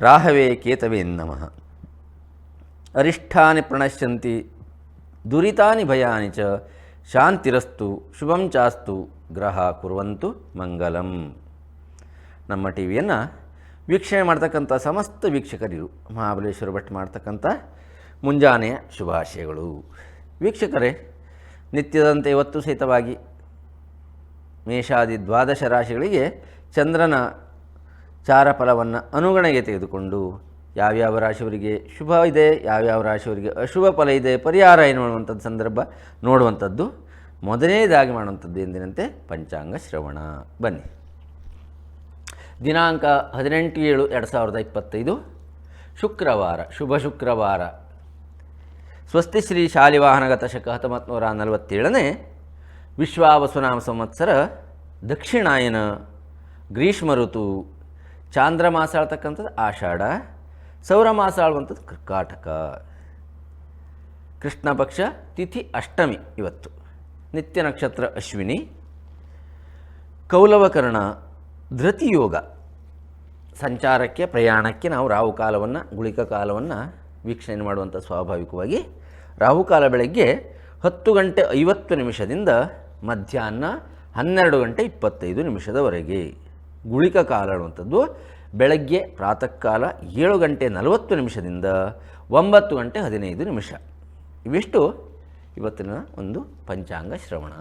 ರಾಹವೇ ಕೇತವೇ ನಮಃ. ಅರಿಷ್ಠಾನಿ ಪ್ರಣಶ್ಯಂತಿ, ದುರಿತಾನಿ ಭಯಾನಿ ಚ, ಶಾಂತಿರಸ್ತು, ಶುಭಂ ಚಾಸ್ತು, ಗ್ರಹ ಕುರುವಂತು ಮಂಗಲಂ. ನಮ್ಮ ಟಿ ವಿಯನ್ನು ವೀಕ್ಷಣೆ ಮಾಡ್ತಕ್ಕಂಥ ಸಮಸ್ತ ವೀಕ್ಷಕರಿರು, ಮಹಾಬಲೇಶ್ವರ ಭಟ್ ಮಾಡ್ತಕ್ಕಂಥ ಮುಂಜಾನೆಯ ಶುಭಾಶಯಗಳು. ವೀಕ್ಷಕರೇ, ನಿತ್ಯದಂತೆ ಇವತ್ತು ಸಹಿತವಾಗಿ ಮೇಷಾದಿ ದ್ವಾದಶ ರಾಶಿಗಳಿಗೆ ಚಂದ್ರನ ಚಾರಫಲವನ್ನು ಅನುಗಣೆಗೆ ತೆಗೆದುಕೊಂಡು ಯಾವ್ಯಾವ ರಾಶಿಯವರಿಗೆ ಶುಭ ಇದೆ, ಯಾವ್ಯಾವ ರಾಶಿಯವರಿಗೆ ಅಶುಭ ಫಲ ಇದೆ, ಪರಿಹಾರ ಏನು ಮಾಡುವಂಥದ್ದು ಸಂದರ್ಭ ನೋಡುವಂಥದ್ದು. ಮೊದಲನೇದಾಗಿ ಮಾಡುವಂಥದ್ದು ಎಂದಿನಂತೆ? ಪಂಚಾಂಗ ಶ್ರವಣ. ಬನ್ನಿ. ದಿನಾಂಕ ಹದಿನೆಂಟು ಏಳು ಎರಡು ಸಾವಿರದ ಇಪ್ಪತ್ತೈದು. ಶುಕ್ರವಾರ, ಶುಭ ಶುಕ್ರವಾರ. ಸ್ವಸ್ತಿ ಶ್ರೀ ಶಾಲಿವಾಹನಗತ ಶಕ ಹತ್ತೊಂಬತ್ತು ನೂರ ನಲವತ್ತೇಳನೇ ವಿಶ್ವಾವಸುನಾಮ ಸಂವತ್ಸರ ದಕ್ಷಿಣಾಯನ ಗ್ರೀಷ್ಮ ಋತು. ಚಾಂದ್ರಮಾಸ ಆಳ್ತಕ್ಕಂಥದ್ದು ಆಷಾಢ ಸೌರಮಾಸ ಆಳುವಂಥದ್ದು ಕರ್ಕಾಟಕ. ಕೃಷ್ಣ ಪಕ್ಷ, ತಿಥಿ ಅಷ್ಟಮಿ ಇವತ್ತು. ನಿತ್ಯ ನಕ್ಷತ್ರ ಅಶ್ವಿನಿ. ಕೌಲವಕರ್ಣ, ಧೃತಿಯೋಗ. ಸಂಚಾರಕ್ಕೆ, ಪ್ರಯಾಣಕ್ಕೆ ನಾವು ರಾಹುಕಾಲವನ್ನು ಗುಳಿಕ ಕಾಲವನ್ನು ವೀಕ್ಷಣೆ ಮಾಡುವಂಥ ಸ್ವಾಭಾವಿಕವಾಗಿ ರಾಹುಕಾಲ ಬೆಳಗ್ಗೆ ಹತ್ತು ಗಂಟೆ ಐವತ್ತು ನಿಮಿಷದಿಂದ ಮಧ್ಯಾಹ್ನ ಹನ್ನೆರಡು ಗಂಟೆ ಇಪ್ಪತ್ತೈದು ನಿಮಿಷದವರೆಗೆ. ಗುಳಿಕ ಕಾಲ ಅನ್ನುವಂಥದ್ದು ಬೆಳಗ್ಗೆ ಪ್ರಾತಃ ಕಾಲ ಏಳು ಗಂಟೆ ನಲವತ್ತು ನಿಮಿಷದಿಂದ ಒಂಬತ್ತು ಗಂಟೆ ಹದಿನೈದು ನಿಮಿಷ. ಇವಿಷ್ಟು ಇವತ್ತಿನ ಒಂದು ಪಂಚಾಂಗ ಶ್ರವಣ.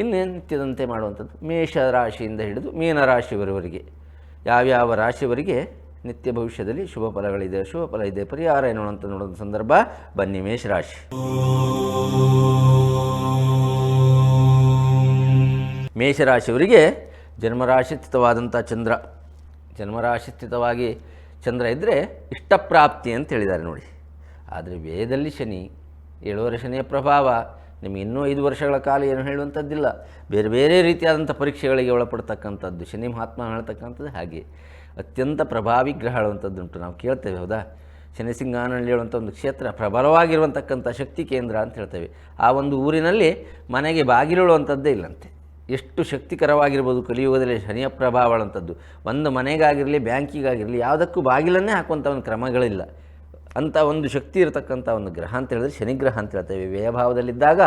ಇನ್ನು ನಿತ್ಯದಂತೆ ಮಾಡುವಂಥದ್ದು ಮೇಷ ರಾಶಿಯಿಂದ ಹಿಡಿದು ಮೀನರಾಶಿಯವರವರಿಗೆ ಯಾವ್ಯಾವ ರಾಶಿಯವರಿಗೆ ನಿತ್ಯ ಭವಿಷ್ಯದಲ್ಲಿ ಶುಭ ಫಲಗಳಿದೆ, ಶುಭ ಫಲ ಇದೆ, ಪರಿಹಾರ ಏನು ಅಂತ ನೋಡೋದು ಸಂದರ್ಭ ಬನ್ನಿ ಮೇಷರಾಶಿ ಮೇಷರಾಶಿಯವರಿಗೆ ಜನ್ಮರಾಶಿ ಸ್ಥಿತವಾದಂಥ ಚಂದ್ರ. ಜನ್ಮರಾಶಿ ಸ್ಥಿತವಾಗಿ ಚಂದ್ರ ಇದ್ದರೆ ಇಷ್ಟಪ್ರಾಪ್ತಿ ಅಂತ ಹೇಳಿದ್ದಾರೆ ನೋಡಿ. ಆದರೆ ವೇದದಲ್ಲಿ ಶನಿ, ಏಳುವರೆ ಶನಿಯ ಪ್ರಭಾವ, ನಿಮಗೆ ಇನ್ನೂ ಐದು ವರ್ಷಗಳ ಕಾಲ ಏನು ಹೇಳುವಂಥದ್ದಿಲ್ಲ. ಬೇರೆ ಬೇರೆ ರೀತಿಯಾದಂಥ ಪರೀಕ್ಷೆಗಳಿಗೆ ಒಳಪಡ್ತಕ್ಕಂಥದ್ದು, ಶನಿ ಮಹಾತ್ಮ ಹೇಳ್ತಕ್ಕಂಥದ್ದು ಹಾಗೆ. ಅತ್ಯಂತ ಪ್ರಭಾವಿ ಗ್ರಹ ಹೇಳುವಂಥದ್ದುಂಟು. ನಾವು ಕೇಳ್ತೇವೆ, ಹೌದಾ? ಶನಿ ಸಿಂಗಾನಹಳ್ಳಿ ಹೇಳುವಂಥ ಒಂದು ಕ್ಷೇತ್ರ ಪ್ರಬಲವಾಗಿರುವಂತಕ್ಕಂಥ ಶಕ್ತಿ ಕೇಂದ್ರ ಅಂತ ಹೇಳ್ತೇವೆ. ಆ ಒಂದು ಊರಿನಲ್ಲಿ ಮನೆಗೆ ಬಾಗಿಲುಳುವಂಥದ್ದೇ ಇಲ್ಲಂತೆ. ಎಷ್ಟು ಶಕ್ತಿಕರವಾಗಿರ್ಬೋದು ಕಲಿಯುಗದಲ್ಲಿ ಶನಿಯ ಪ್ರಭಾವ ಅಂಥದ್ದು ಒಂದು ಮನೆಗಾಗಿರಲಿ, ಬ್ಯಾಂಕಿಗಾಗಿರಲಿ, ಯಾವುದಕ್ಕೂ ಬಾಗಿಲನ್ನೇ ಹಾಕುವಂಥ ಒಂದು ಕ್ರಮಗಳಿಲ್ಲ. ಅಂಥ ಒಂದು ಶಕ್ತಿ ಇರತಕ್ಕಂಥ ಒಂದು ಗ್ರಹ ಅಂತ ಹೇಳಿದ್ರೆ ಶನಿಗ್ರಹ ಅಂತ ಹೇಳ್ತೇವೆ. ವ್ಯಯಭಾವದಲ್ಲಿದ್ದಾಗ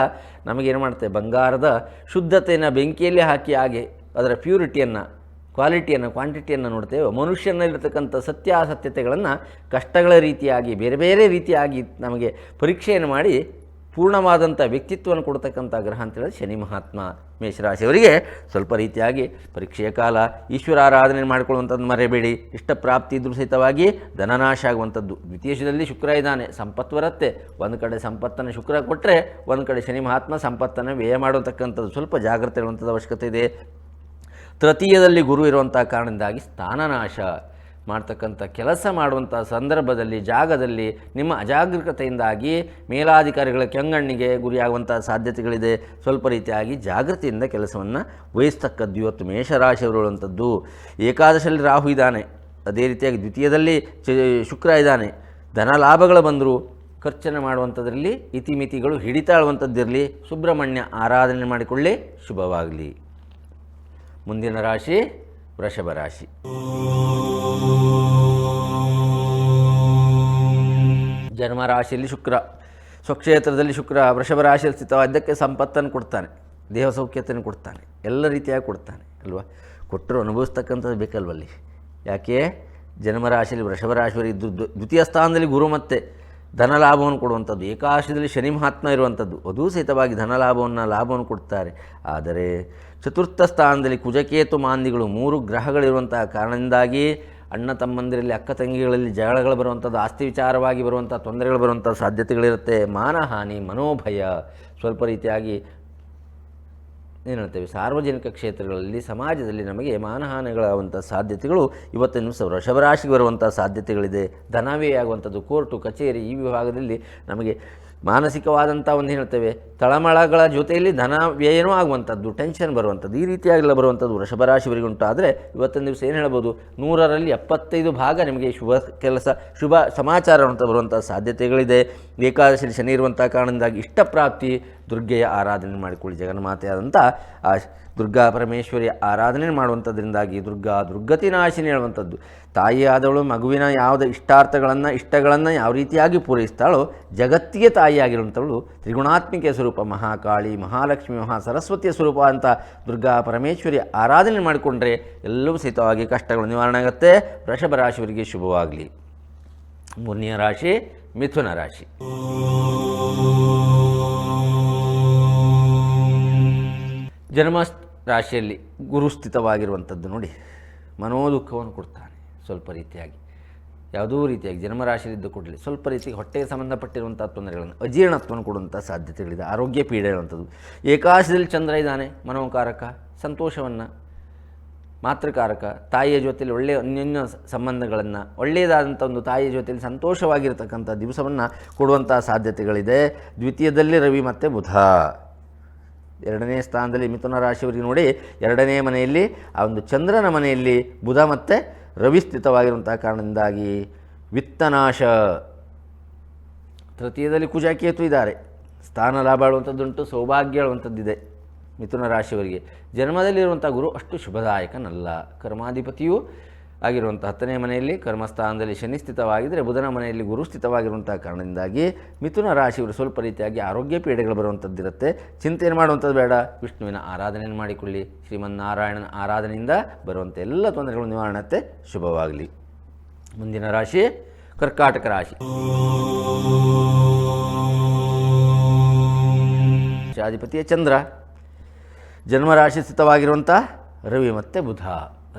ನಮಗೇನು ಮಾಡ್ತೇವೆ? ಬಂಗಾರದ ಶುದ್ಧತೆಯನ್ನು ಬೆಂಕಿಯಲ್ಲಿ ಹಾಕಿ ಹಾಗೆ ಅದರ ಪ್ಯೂರಿಟಿಯನ್ನು, ಕ್ವಾಲಿಟಿಯನ್ನು, ಕ್ವಾಂಟಿಟಿಯನ್ನು ನೋಡ್ತೇವೆ. ಮನುಷ್ಯನಲ್ಲಿರ್ತಕ್ಕಂಥ ಸತ್ಯಾಸತ್ಯತೆಗಳನ್ನು ಕಷ್ಟಗಳ ರೀತಿಯಾಗಿ, ಬೇರೆ ಬೇರೆ ರೀತಿಯಾಗಿ ನಮಗೆ ಪರೀಕ್ಷೆಯನ್ನು ಮಾಡಿ ಪೂರ್ಣವಾದಂಥ ವ್ಯಕ್ತಿತ್ವವನ್ನು ಕೊಡ್ತಕ್ಕಂಥ ಗ್ರಹ ಅಂತ ಹೇಳಿದ್ರೆ ಶನಿ ಮಹಾತ್ಮ ಮೇಷರಾಶಿಯವರಿಗೆ ಸ್ವಲ್ಪ ರೀತಿಯಾಗಿ ಪರೀಕ್ಷೆಯ ಕಾಲ, ಈಶ್ವರ ಆರಾಧನೆ ಮಾಡಿಕೊಳ್ಳುವಂಥದ್ದು ಮರೆಯಬೇಡಿ. ಇಷ್ಟಪ್ರಾಪ್ತಿ ಇದ್ರೂ ಸಹಿತವಾಗಿ ಧನನಾಶ ಆಗುವಂಥದ್ದು. ದ್ವಿತೀಯದಲ್ಲಿ ಶುಕ್ರ ಇದ್ದಾನೆ. ಸಂಪತ್ತು ಬರುತ್ತೆ. ಒಂದು ಕಡೆ ಸಂಪತ್ತನ್ನು ಶುಕ್ರ ಕೊಟ್ಟರೆ ಒಂದು ಕಡೆ ಶನಿ ಮಹಾತ್ಮ ಸಂಪತ್ತನ್ನು ವ್ಯಯ ಮಾಡುವಂತಕ್ಕಂಥದ್ದು. ಸ್ವಲ್ಪ ಜಾಗ್ರತೆ ಇರುವಂಥದ್ದು ಅವಶ್ಯಕತೆ ಇದೆ. ತೃತೀಯದಲ್ಲಿ ಗುರು ಇರುವಂಥ ಕಾರಣದಿಂದಾಗಿ ಸ್ಥಾನನಾಶ. ಮಾಡ್ತಕ್ಕಂಥ ಕೆಲಸ ಮಾಡುವಂಥ ಸಂದರ್ಭದಲ್ಲಿ, ಜಾಗದಲ್ಲಿ ನಿಮ್ಮ ಅಜಾಗೃತೆಯಿಂದಾಗಿ ಮೇಲಾಧಿಕಾರಿಗಳ ಕೆಂಗಣ್ಣಿಗೆ ಗುರಿಯಾಗುವಂಥ ಸಾಧ್ಯತೆಗಳಿದೆ. ಸ್ವಲ್ಪ ರೀತಿಯಾಗಿ ಜಾಗೃತಿಯಿಂದ ಕೆಲಸವನ್ನು ವಹಿಸ್ತಕ್ಕದ್ದು ಇವತ್ತು ಮೇಷರಾಶಿಯವರು ಅಂಥದ್ದು ಏಕಾದಶಲ್ಲಿ ರಾಹು ಇದ್ದಾನೆ. ಅದೇ ರೀತಿಯಾಗಿ ದ್ವಿತೀಯದಲ್ಲಿ ಶುಕ್ರ ಇದ್ದಾನೆ. ಧನ ಲಾಭಗಳು ಬಂದರೂ ಖರ್ಚನ್ನು ಮಾಡುವಂಥದ್ರಲ್ಲಿ, ಇತಿಮಿತಿಗಳು ಹಿಡಿತಾಳುವಂಥದ್ದಿರಲಿ ಸುಬ್ರಹ್ಮಣ್ಯ ಆರಾಧನೆ ಮಾಡಿಕೊಳ್ಳಿ. ಶುಭವಾಗಲಿ. ಮುಂದಿನ ರಾಶಿ ವೃಷಭ ರಾಶಿ. ಜನ್ಮ ರಾಶಿಯಲ್ಲಿ ಶುಕ್ರ. ಸ್ವಕ್ಷೇತ್ರದಲ್ಲಿ ಶುಕ್ರ, ವೃಷಭ ರಾಶಿಯಲ್ಲಿ ಸ್ಥಿತವಾದ್ದಕ್ಕೆ ಸಂಪತ್ತನ್ನು ಕೊಡ್ತಾನೆ. ದೇಹ ಸೌಖ್ಯತೆಯನ್ನು ಕೊಡ್ತಾನೆ. ಎಲ್ಲ ರೀತಿಯಾಗಿ ಕೊಡ್ತಾನೆ, ಅಲ್ವಾ? ಕೊಟ್ಟರು ಅನುಭವಿಸ್ತಕ್ಕಂಥದ್ದು ಬೇಕಲ್ವಲ್ಲಿ? ಯಾಕೆ? ಜನ್ಮರಾಶಿಯಲ್ಲಿ ವೃಷಭ ರಾಶಿಯವರಿಗೆ ದ್ವಿತೀಯ ಸ್ಥಾನದಲ್ಲಿ ಗುರು ಮತ್ತು. ಧನಲಾಭವನ್ನು ಕೊಡುವಂಥದ್ದು. ಏಕಾಶದಲ್ಲಿ ಶನಿ ಮಹಾತ್ಮ ಇರುವಂಥದ್ದು. ಅದೂ ಸಹಿತವಾಗಿ ಧನಲಾಭವನ್ನು ಲಾಭವನ್ನು ಕೊಡ್ತಾರೆ. ಆದರೆ ಚತುರ್ಥ ಸ್ಥಾನದಲ್ಲಿ ಕುಜಕೇತು ಮಾಂದಿಗಳು ಮೂರು ಗ್ರಹಗಳಿರುವಂತಹ ಕಾರಣದಿಂದಾಗಿ ಅಣ್ಣ ತಮ್ಮಂದಿರಲ್ಲಿ, ಅಕ್ಕ ತಂಗಿಗಳಲ್ಲಿ ಜಗಳಗಳು ಬರುವಂಥದ್ದು, ಆಸ್ತಿ ವಿಚಾರವಾಗಿ ಬರುವಂಥ ತೊಂದರೆಗಳು ಬರುವಂಥ ಸಾಧ್ಯತೆಗಳಿರುತ್ತೆ. ಮಾನಹಾನಿ, ಮನೋಭಯ ಸ್ವಲ್ಪ ರೀತಿಯಾಗಿ ಏನು ಹೇಳ್ತೇವೆ, ಸಾರ್ವಜನಿಕ ಕ್ಷೇತ್ರಗಳಲ್ಲಿ ಸಮಾಜದಲ್ಲಿ ನಮಗೆ ಮಾನಹಾನಿಗಳಾಗುವಂಥ ಸಾಧ್ಯತೆಗಳು ಇವತ್ತಿನ ವೃಷಭರಾಶಿಗೆ ಬರುವಂಥ ಸಾಧ್ಯತೆಗಳಿದೆ. ಧನವೇ ಆಗುವಂಥದ್ದು, ಕೋರ್ಟು, ಕಚೇರಿ ಈ ವಿಭಾಗದಲ್ಲಿ ನಮಗೆ ಮಾನಸಿಕವಾದಂಥ ಒಂದು ಹೇಳ್ತೇವೆ, ತಳಮಳಗಳ ಜೊತೆಯಲ್ಲಿ ಧನ ವ್ಯಯನೂ ಆಗುವಂಥದ್ದು ಟೆನ್ಷನ್ ಬರುವಂಥದ್ದು, ಈ ರೀತಿಯಾಗಿಲ್ಲ ಬರುವಂಥದ್ದು ವೃಷಭರಾಶಿವರಿಗೆ ಆದರೆ ಇವತ್ತಿನ ದಿವಸ ಏನು ಹೇಳ್ಬೋದು, ನೂರರಲ್ಲಿ ಎಪ್ಪತ್ತೈದು ಭಾಗ ನಿಮಗೆ ಶುಭ ಕೆಲಸ, ಶುಭ ಸಮಾಚಾರ ಅಂತ ಬರುವಂಥ ಸಾಧ್ಯತೆಗಳಿದೆ. ಏಕಾದಶಿ ಶನಿ ಇರುವಂಥ ಕಾರಣದಿಂದಾಗಿ ಇಷ್ಟಪ್ರಾಪ್ತಿ ದುರ್ಗೆಯ ಆರಾಧನೆ ಮಾಡಿಕೊಳ್ಳಿ ಜಗನ್ಮಾತೆಯಾದಂಥ ಆ ದುರ್ಗಾ ಪರಮೇಶ್ವರಿಯ ಆರಾಧನೆ ಮಾಡುವಂಥದ್ರಿಂದಾಗಿ ದುರ್ಗಾ ದುರ್ಗತಿ ನಾಶಿನಿ ಹೇಳುವಂಥದ್ದು ತಾಯಿಯಾದವಳು ಮಗುವಿನ ಯಾವುದೇ ಇಷ್ಟಾರ್ಥಗಳನ್ನು, ಇಷ್ಟಗಳನ್ನು ಯಾವ ರೀತಿಯಾಗಿ ಪೂರೈಸ್ತಾಳೋ ಜಗತ್ತಿಗೆ ತಾಯಿಯಾಗಿರುವಂಥವಳು ತ್ರಿಗುಣಾತ್ಮಿಕೆಯ ಸ್ವರೂಪ, ಮಹಾಕಾಳಿ, ಮಹಾಲಕ್ಷ್ಮಿ ಮಹಾ ಸರಸ್ವತಿಯ ಸ್ವರೂಪ ಅಂತ ದುರ್ಗಾ ಪರಮೇಶ್ವರಿ ಆರಾಧನೆ ಮಾಡಿಕೊಂಡ್ರೆ ಎಲ್ಲವೂ ಸಹಿತವಾಗಿ ಕಷ್ಟಗಳು ನಿವಾರಣೆ ಆಗುತ್ತೆ. ವೃಷಭ ರಾಶಿಯವರಿಗೆ ಶುಭವಾಗಲಿ. ಮೂರನೆಯ ರಾಶಿ ಮಿಥುನ ರಾಶಿ. ಜನ್ಮ ರಾಶಿಯಲ್ಲಿ ಗುರು ಸ್ಥಿತವಾಗಿರುವಂಥದ್ದು ನೋಡಿ, ಮನೋದುಃಖವನ್ನು ಕೊಡ್ತಾನೆ ಸ್ವಲ್ಪ ರೀತಿಯಾಗಿ. ಯಾವುದೋ ರೀತಿಯಾಗಿ ಜನ್ಮರಾಶಿಯಲ್ಲಿದ್ದು ಕೊಡಲಿ ಸ್ವಲ್ಪ ರೀತಿಗೆ ಹೊಟ್ಟೆಗೆ ಸಂಬಂಧಪಟ್ಟಿರುವಂಥ ತೊಂದರೆಗಳನ್ನು, ಅಜೀರ್ಣತ್ವವನ್ನು ಕೊಡುವಂಥ ಸಾಧ್ಯತೆಗಳಿದೆ, ಆರೋಗ್ಯ ಪೀಡೆ ಇರುವಂಥದ್ದು ಏಕಾಶದಲ್ಲಿ ಚಂದ್ರ ಇದ್ದಾನೆ, ಮನೋಕಾರಕ, ಸಂತೋಷವನ್ನು ಮಾತೃಕಾರಕ, ತಾಯಿಯ ಜೊತೆಯಲ್ಲಿ ಒಳ್ಳೆಯ ಅನ್ಯೋನ್ಯ ಸಂಬಂಧಗಳನ್ನು ಒಳ್ಳೆಯದಾದಂಥ ಒಂದು ತಾಯಿಯ ಜೊತೆಯಲ್ಲಿ ಸಂತೋಷವಾಗಿರ್ತಕ್ಕಂಥ ದಿವಸವನ್ನು ಕೊಡುವಂಥ ಸಾಧ್ಯತೆಗಳಿದೆ. ದ್ವಿತೀಯದಲ್ಲಿ ರವಿ ಮತ್ತು ಬುಧ. ಎರಡನೇ ಸ್ಥಾನದಲ್ಲಿ ಮಿಥುನ ರಾಶಿಯವರಿಗೆ ನೋಡಿ, ಎರಡನೇ ಮನೆಯಲ್ಲಿ, ಆ ಒಂದು ಚಂದ್ರನ ಮನೆಯಲ್ಲಿ ಬುಧ ಮತ್ತು ರವಿ ಸ್ಥಿತವಾಗಿರುವಂಥ ಕಾರಣದಿಂದಾಗಿ ವಿತ್ತನಾಶ. ತೃತೀಯದಲ್ಲಿ ಕುಜಾಕೇತು ಇದ್ದಾರೆ. ಸ್ಥಾನ ಲಾಭ ಹೇಳುವಂಥದ್ದುಂಟು ಸೌಭಾಗ್ಯ ಹೇಳುವಂಥದ್ದಿದೆ ಮಿಥುನ ರಾಶಿಯವರಿಗೆ. ಜನ್ಮದಲ್ಲಿರುವಂಥ ಗುರು ಅಷ್ಟು ಶುಭದಾಯಕನಲ್ಲ. ಕರ್ಮಾಧಿಪತಿಯೂ ಆಗಿರುವಂಥ ಹತ್ತನೇ ಮನೆಯಲ್ಲಿ ಕರ್ಮಸ್ಥಾನದಲ್ಲಿ ಶನಿ ಸ್ಥಿತವಾಗಿದ್ದರೆ ಬುಧನ ಮನೆಯಲ್ಲಿ ಗುರು ಸ್ಥಿತವಾಗಿರುವಂಥ ಕಾರಣದಿಂದಾಗಿ ಮಿಥುನ ರಾಶಿಯವರು ಸ್ವಲ್ಪ ರೀತಿಯಾಗಿ ಆರೋಗ್ಯ ಪೀಡೆಗಳು ಬರುವಂಥದ್ದಿರುತ್ತೆ. ಚಿಂತೆಯನ್ನು ಮಾಡುವಂಥದ್ದು ಬೇಡ. ವಿಷ್ಣುವಿನ ಆರಾಧನೆಯನ್ನು ಮಾಡಿಕೊಳ್ಳಿ. ಶ್ರೀಮನ್ನಾರಾಯಣನ ಆರಾಧನೆಯಿಂದ ಬರುವಂಥ ಎಲ್ಲ ತೊಂದರೆಗಳು ನಿವಾರಣತೆ ಶುಭವಾಗಲಿ. ಮುಂದಿನ ರಾಶಿ ಕರ್ಕಾಟಕ ರಾಶಿ. ಅಧಿಪತಿಯ ಚಂದ್ರ. ಜನ್ಮರಾಶಿ ಸ್ಥಿತವಾಗಿರುವಂಥ ರವಿ ಮತ್ತು ಬುಧ.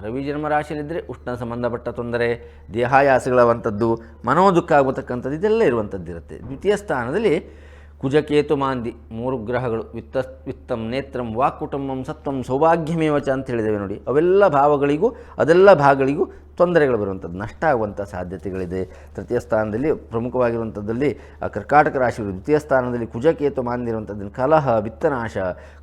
ರವಿ ಜನ್ಮರಾಶಿಯಲ್ಲಿದ್ದರೆ ಉಷ್ಣ ಸಂಬಂಧಪಟ್ಟ ತೊಂದರೆ ದೇಹಾಯಾಸಗಳವಂಥದ್ದು ಮನೋದುಃಖ ಆಗತಕ್ಕಂಥದ್ದು ಇದೆಲ್ಲ ಇರುವಂಥದ್ದಿರುತ್ತೆ ದ್ವಿತೀಯ ಸ್ಥಾನದಲ್ಲಿ ಕುಜಕೇತು ಮಾಂದಿ, ಮೂರು ಗ್ರಹಗಳು, ವಿತ್ತ, ವಿತ್ತಂ, ನೇತ್ರಂ ವಾಕ್ ಕುಟುಂಬಂ ಸತ್ವಂ ಸೌಭಾಗ್ಯಮೇವಚ ಅಂತ ಹೇಳಿದ್ದೇವೆ ನೋಡಿ. ಅವೆಲ್ಲ ಭಾವಗಳಿಗೂ, ಅದೆಲ್ಲ ಭಾಗಗಳಿಗೂ ತೊಂದರೆಗಳು ಬರುವಂಥದ್ದು, ನಷ್ಟ ಆಗುವಂಥ ಸಾಧ್ಯತೆಗಳಿದೆ. ತೃತೀಯ ಸ್ಥಾನದಲ್ಲಿ ಪ್ರಮುಖವಾಗಿರುವಂಥದ್ದಲ್ಲಿ ಕರ್ಕಾಟಕ ರಾಶಿಗಳು ದ್ವಿತೀಯ ಸ್ಥಾನದಲ್ಲಿ ಕುಜಕೇತು ಮಾಂದಿರುವಂಥದ್ದು ಕಲಹ, ವಿತ್ತನಾಶ.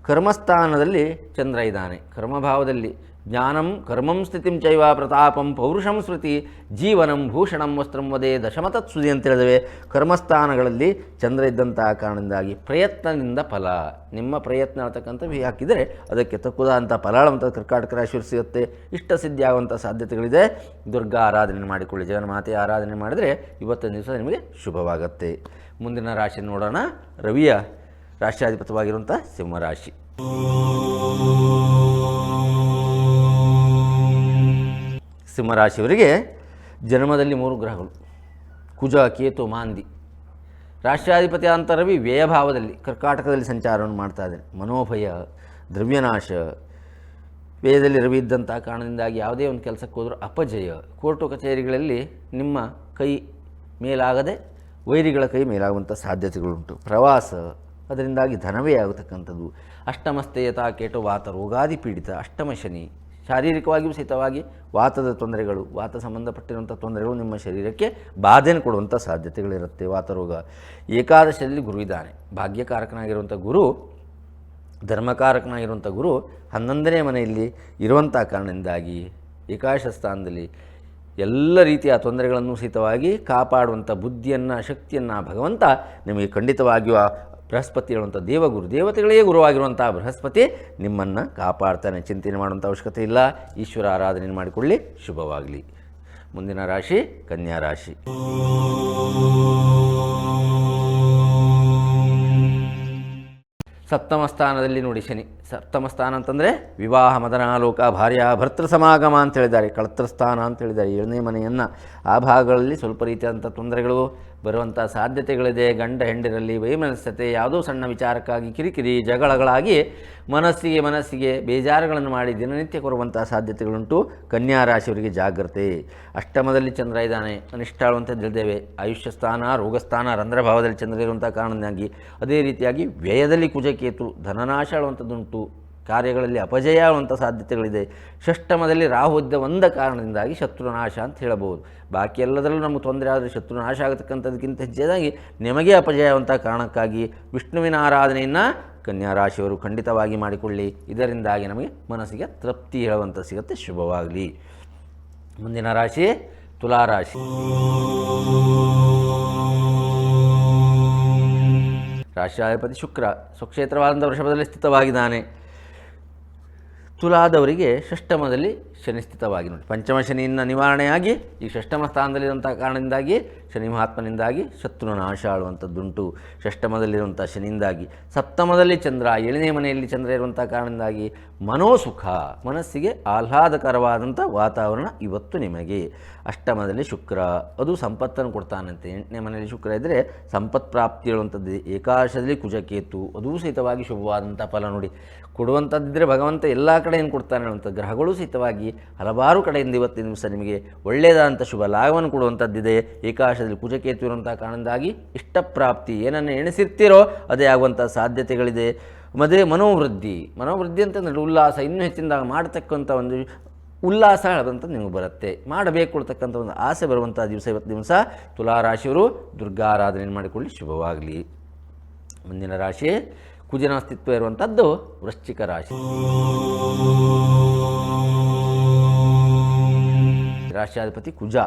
ಕರ್ಮಸ್ಥಾನದಲ್ಲಿ ಚಂದ್ರ ಇದ್ದಾನೆ. ಕರ್ಮಭಾವದಲ್ಲಿ ಜ್ಞಾನಂ, ಕರ್ಮಂ, ಸ್ಥಿತಿಂ ಚೈವ ಪ್ರತಾಪಂ, ಪೌರುಷಂ ಸ್ಮೃತಿ, ಜೀವನಂ, ಭೂಷಣಂ, ವಸ್ತ್ರಂ ವದೇ ದಶಮತತ್ಸುದಿ ಅಂತ ಹೇಳಿದವೆ. ಕರ್ಮಸ್ಥಾನಗಳಲ್ಲಿ ಚಂದ್ರ ಇದ್ದಂತಹ ಕಾರಣದಿಂದಾಗಿ ಪ್ರಯತ್ನದಿಂದ ಫಲ. ನಿಮ್ಮ ಪ್ರಯತ್ನ ಹೇಳ್ತಕ್ಕಂಥವು ಹಾಕಿದರೆ ಅದಕ್ಕೆ ತಕ್ಕುದಾದಂಥ ಫಲ ಅಂತ ಕರ್ಕಾಟಕ ರಾಶಿಯಲ್ಲಿ ಸಿಗುತ್ತೆ ಇಷ್ಟ ಸಿದ್ಧಿಯಾಗುವಂಥ ಸಾಧ್ಯತೆಗಳಿದೆ. ದುರ್ಗಾ ಆರಾಧನೆ ಮಾಡಿಕೊಳ್ಳಿ. ಜಗನ್ಮಾತೆ ಆರಾಧನೆ ಮಾಡಿದರೆ ಇವತ್ತಿನ ದಿವಸ ನಿಮಗೆ ಶುಭವಾಗುತ್ತೆ. ಮುಂದಿನ ರಾಶಿ ನೋಡೋಣ. ರವಿಯ ರಾಶ್ಯಾಧಿಪತವಾಗಿರುವಂಥ ಸಿಂಹರಾಶಿ. ಸಿಂಹರಾಶಿಯವರಿಗೆ ಜನ್ಮದಲ್ಲಿ ಮೂರು ಗ್ರಹಗಳು. ಕುಜ, ಕೇತು, ಮಾಂದಿ. ರಾಷ್ಟ್ರಾಧಿಪತಿ ಅಂತ ರವಿ ವ್ಯಯಭಾವದಲ್ಲಿ ಕರ್ಕಾಟಕದಲ್ಲಿ ಸಂಚಾರವನ್ನು ಮಾಡ್ತಾ ಇದ್ದಾನೆ ಮನೋಭಯ, ದ್ರವ್ಯನಾಶ. ವ್ಯಯದಲ್ಲಿ ರವಿ ಇದ್ದಂಥ ಕಾರಣದಿಂದಾಗಿ ಯಾವುದೇ ಒಂದು ಕೆಲಸಕ್ಕೆ ಹೋದರೂ ಅಪಜಯ. ಕೋರ್ಟು ಕಚೇರಿಗಳಲ್ಲಿ ನಿಮ್ಮ ಕೈ ಮೇಲಾಗದೆ ವೈರಿಗಳ ಕೈ ಮೇಲಾಗುವಂಥ ಸಾಧ್ಯತೆಗಳುಂಟು. ಪ್ರವಾಸ, ಅದರಿಂದಾಗಿ ಧನವೇ ಆಗತಕ್ಕಂಥದ್ದು. ಅಷ್ಟಮಸ್ಥೆಯತ, ಕೇಟುವಾತ, ರೋಗಾದಿ ಪೀಡಿತ, ಅಷ್ಟಮ ಶನಿ. ಶಾರೀರಿಕವಾಗಿಯೂ ಸಹಿತವಾಗಿ ವಾತದ ತೊಂದರೆಗಳು, ವಾತ ಸಂಬಂಧಪಟ್ಟಿರುವಂಥ ತೊಂದರೆಗಳು ನಿಮ್ಮ ಶರೀರಕ್ಕೆ ಬಾಧೆಯನ್ನು ಕೊಡುವಂಥ ಸಾಧ್ಯತೆಗಳಿರುತ್ತೆ. ವಾತರೋಗ ಏಕಾದಶದಲ್ಲಿ ಗುರು ಇದ್ದಾನೆ. ಭಾಗ್ಯಕಾರಕನಾಗಿರುವಂಥ ಗುರು ಧರ್ಮಕಾರಕನಾಗಿರುವಂಥ ಗುರು ಹನ್ನೊಂದನೇ ಮನೆಯಲ್ಲಿ ಇರುವಂಥ ಕಾರಣದಿಂದಾಗಿ ಏಕಾದಶ ಸ್ಥಾನದಲ್ಲಿ ಎಲ್ಲ ರೀತಿಯ ತೊಂದರೆಗಳನ್ನು ಸಹಿತವಾಗಿ ಕಾಪಾಡುವಂಥ ಬುದ್ಧಿಯನ್ನು, ಶಕ್ತಿಯನ್ನು ಭಗವಂತ ನಿಮಗೆ ಖಂಡಿತವಾಗಿಯೂ ಬೃಹಸ್ಪತಿ ಹೇಳುವಂಥ ದೇವಗುರು, ದೇವತೆಗಳೇ ಗುರುವಾಗಿರುವಂಥ ಬೃಹಸ್ಪತಿ ನಿಮ್ಮನ್ನು ಕಾಪಾಡ್ತಾನೆ. ಚಿಂತನೆ ಮಾಡುವಂಥ ಅವಶ್ಯಕತೆ ಇಲ್ಲ. ಈಶ್ವರ ಆರಾಧನೆ ಮಾಡಿಕೊಳ್ಳಿ. ಶುಭವಾಗಲಿ. ಮುಂದಿನ ರಾಶಿ, ಕನ್ಯಾ ರಾಶಿ. ಸಪ್ತಮ ಸ್ಥಾನದಲ್ಲಿ ನೋಡಿ ಶನಿ. ಸಪ್ತಮ ಸ್ಥಾನ ಅಂತಂದರೆ ವಿವಾಹ, ಮದನಾಲೋಕ, ಭಾರ್ಯ, ಭರ್ತೃ ಸಮಾಗಮ ಅಂತ ಹೇಳಿದ್ದಾರೆ. ಕಳತ್ರ ಸ್ಥಾನ ಅಂತ ಹೇಳಿದ್ದಾರೆ. ಏಳನೇ ಮನೆಯನ್ನು ಆ ಭಾಗಗಳಲ್ಲಿ ಸ್ವಲ್ಪ ರೀತಿಯಾದಂಥ ತೊಂದರೆಗಳು ಬರುವಂಥ ಸಾಧ್ಯತೆಗಳಿದೆ. ಗಂಡ ಹೆಂಡಿರಲ್ಲಿ ವೈಮನಸ್ಯತೆ, ಯಾವುದೋ ಸಣ್ಣ ವಿಚಾರಕ್ಕಾಗಿ ಕಿರಿಕಿರಿ, ಜಗಳಗಳಾಗಿ ಮನಸ್ಸಿಗೆ ಮನಸ್ಸಿಗೆ ಬೇಜಾರುಗಳನ್ನು ಮಾಡಿ ದಿನನಿತ್ಯ ಕೊರುವಂಥ ಸಾಧ್ಯತೆಗಳುಂಟು. ಕನ್ಯಾ ರಾಶಿಯವರಿಗೆ ಜಾಗ್ರತೆ. ಅಷ್ಟಮದಲ್ಲಿ ಚಂದ್ರ ಇದ್ದಾನೆ. ಅನಿಷ್ಟಾಳು ಅಂತ ತಿಳಿದೇವೆ ಆಯುಷ್ಯ ಸ್ಥಾನ, ರೋಗಸ್ಥಾನ, ರಂಧ್ರಭಾವದಲ್ಲಿ ಚಂದ್ರ ಇರುವಂಥ ಕಾರಣದಿಂದಾಗಿ ಅದೇ ರೀತಿಯಾಗಿ ವ್ಯಯದಲ್ಲಿ ಕುಜಕೇತು ಧನನಾಶ ಆಳುವಂಥದ್ದುಂಟು ಕಾರ್ಯಗಳಲ್ಲಿ ಅಪಜಯ ಆಗುವಂಥ ಸಾಧ್ಯತೆಗಳಿದೆ. ಷಷ್ಟಮದಲ್ಲಿ ರಾಹು ಇದ್ದ ಒಂದ ಕಾರಣದಿಂದಾಗಿ ಶತ್ರುನಾಶ ಅಂತ ಹೇಳಬಹುದು. ಬಾಕಿ ಎಲ್ಲದರಲ್ಲೂ ನಮಗೆ ತೊಂದರೆ ಆದರೆ ಶತ್ರುನಾಶ ಆಗತಕ್ಕಂಥದ್ದಕ್ಕಿಂತ ಹೆಚ್ಚಾಗಿ ನಿಮಗೆ ಅಪಜಯ ಆಗುವಂಥ ಕಾರಣಕ್ಕಾಗಿ ವಿಷ್ಣುವಿನ ಆರಾಧನೆಯನ್ನು ಕನ್ಯಾ ರಾಶಿಯವರು ಖಂಡಿತವಾಗಿ ಮಾಡಿಕೊಳ್ಳಿ. ಇದರಿಂದಾಗಿ ನಮಗೆ ಮನಸ್ಸಿಗೆ ತೃಪ್ತಿ ಹೇಳುವಂಥ ಸಿಗುತ್ತೆ, ಶುಭವಾಗಲಿ. ಮುಂದಿನ ರಾಶಿ, ತುಲಾರಾಶಿ. ರಾಶಿಯಾಧಿಪತಿ ಶುಕ್ರ. ಸ್ವಕ್ಷೇತ್ರವಾದಂಥ ವೃಷಭದಲ್ಲಿ ಸ್ಥಿತವಾಗಿದ್ದಾನೆ ತುಲಾದವರಿಗೆ ಷಷ್ಟಮದಲ್ಲಿ ಶನಿ ಸ್ಥಿತವಾಗಿ ನೋಡಿ. ಪಂಚಮ ಶನಿಯಿಂದ ನಿವಾರಣೆಯಾಗಿ ಈ ಷಷ್ಠಮ ಸ್ಥಾನದಲ್ಲಿರುವಂಥ ಕಾರಣದಿಂದಾಗಿ ಶನಿ ಮಹಾತ್ಮನಿಂದಾಗಿ ಶತ್ರುನ ನಾಶ ಆಳುವಂಥದ್ದುಂಟು. ಷಷ್ಟಮದಲ್ಲಿರುವಂಥ ಶನಿಯಿಂದಾಗಿ ಸಪ್ತಮದಲ್ಲಿ ಚಂದ್ರ, ಏಳನೇ ಮನೆಯಲ್ಲಿ ಚಂದ್ರ ಇರುವಂಥ ಕಾರಣದಿಂದಾಗಿ ಮನೋಸುಖ, ಮನಸ್ಸಿಗೆ ಆಹ್ಲಾದಕರವಾದಂಥ ವಾತಾವರಣ ಇವತ್ತು ನಿಮಗೆ. ಅಷ್ಟಮದಲ್ಲಿ ಶುಕ್ರ, ಅದು ಸಂಪತ್ತನ್ನು ಕೊಡ್ತಾನಂತೆ. ಎಂಟನೇ ಮನೆಯಲ್ಲಿ ಶುಕ್ರ ಇದ್ದರೆ ಸಂಪತ್ ಪ್ರಾಪ್ತಿ ಹೇಳುವಂಥದ್ದು, ಏಕಾದಶದಲ್ಲಿ ಕುಜಕೇತು, ಅದೂ ಸಹಿತವಾಗಿ ಶುಭವಾದಂಥ ಫಲ ನೋಡಿ. ಕೊಡುವಂಥದ್ದಿದ್ದರೆ ಭಗವಂತ ಎಲ್ಲ ಕಡೆ ಏನು ಕೊಡ್ತಾನೆ ಅನ್ನುವಂಥ ಗ್ರಹಗಳು ಸಹಿತವಾಗಿ ಹಲವಾರು ಕಡೆಯಿಂದ ಇವತ್ತಿನ ದಿವಸ ನಿಮಗೆ ಒಳ್ಳೆಯದಾದಂಥ ಶುಭ ಲಾಭವನ್ನು ಕೊಡುವಂಥದ್ದಿದೆ. ಏಕಾಶದಲ್ಲಿ ಕುಜಕೇತು ಇರುವಂಥ ಕಾರಣದಿಂದಾಗಿ ಇಷ್ಟಪ್ರಾಪ್ತಿ ಏನನ್ನು ಎಣಿಸಿರ್ತೀರೋ ಅದೇ ಆಗುವಂಥ ಸಾಧ್ಯತೆಗಳಿದೆ. ಮದುವೆ ಮನೋವೃದ್ಧಿ. ಮನೋವೃದ್ಧಿ ಅಂತಂದರೆ ಉಲ್ಲಾಸ, ಇನ್ನೂ ಹೆಚ್ಚಿನದಾಗ ಮಾಡತಕ್ಕಂಥ ಒಂದು ಉಲ್ಲಾಸ ಹೇಳದಂತ ನಿಮಗೆ ಬರುತ್ತೆ. ಮಾಡಬೇಕು ಅಂತಕ್ಕಂಥ ಒಂದು ಆಸೆ ಬರುವಂಥ ದಿವಸ ಇವತ್ತು ದಿವಸ. ತುಲಾರಾಶಿಯವರು ದುರ್ಗಾರಾಧನೆ ಮಾಡಿಕೊಳ್ಳಿ. ಶುಭವಾಗಲಿ. ಮುಂದಿನ ರಾಶಿ ಕುಜನ ಅಸ್ತಿತ್ವ ಇರುವಂಥದ್ದು ವೃಶ್ಚಿಕ ರಾಶಿ. ರಾಶಿಯಾಧಿಪತಿ ಕುಜ.